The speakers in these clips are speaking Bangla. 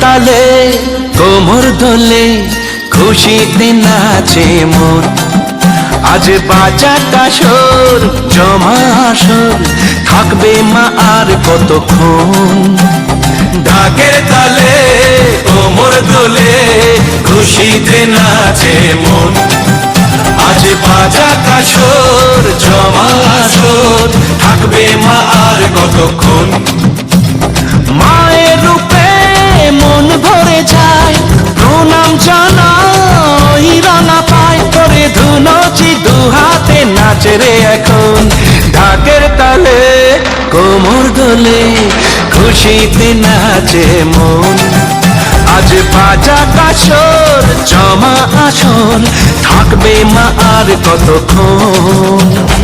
তালে, কোমর দোলে খুশিতে নাচে মন। আজ বাজাটা সর জমা আসর, থাকবে মা আর কতক্ষণ? ঢাকের তালে, কোমর দোলে খুশিতে নাচে মন। আজ বাজা কাশর, জমা আসর, থাকবে মা আর কতক্ষণ? রে এখন ঢাকের তালে কোমর দোলে খুশিতে নাচে মন। আজ বাজা কাশর, জমা আসর থাকবে মা আর কতক্ষণ?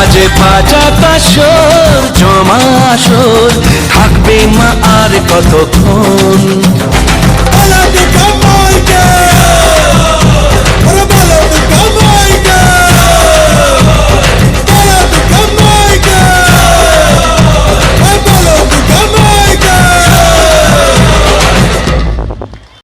আজে পাঁচাত কাশোর জমা আসর থাকবে মা আর কতক্ষণ?